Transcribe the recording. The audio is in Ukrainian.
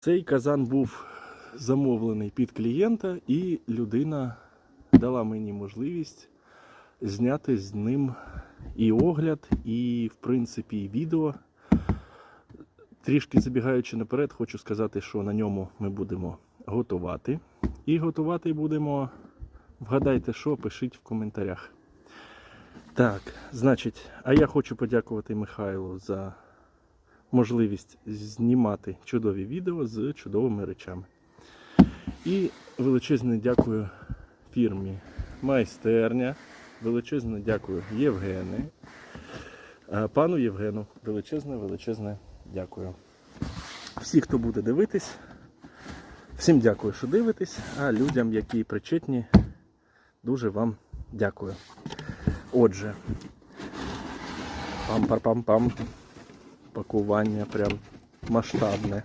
Цей казан був замовлений під клієнта, і людина дала мені можливість зняти з ним і огляд, і, в принципі, і відео. Трішки забігаючи наперед, хочу сказати, що на ньому ми будемо готувати. І готувати будемо, вгадайте, що, пишіть в коментарях. Так, значить, а я хочу подякувати Михайлу за можливість знімати чудові відео з чудовими речами. І величезне дякую фірмі Майстерня. Величезне дякую Євгене. Е, Пану Євгену величезне, величезне дякую. Всі, хто буде дивитись, всім дякую, що дивитесь, а людям, які причетні, дуже вам дякую. Отже, пам-пам-пам-пам. Пакування прям масштабне.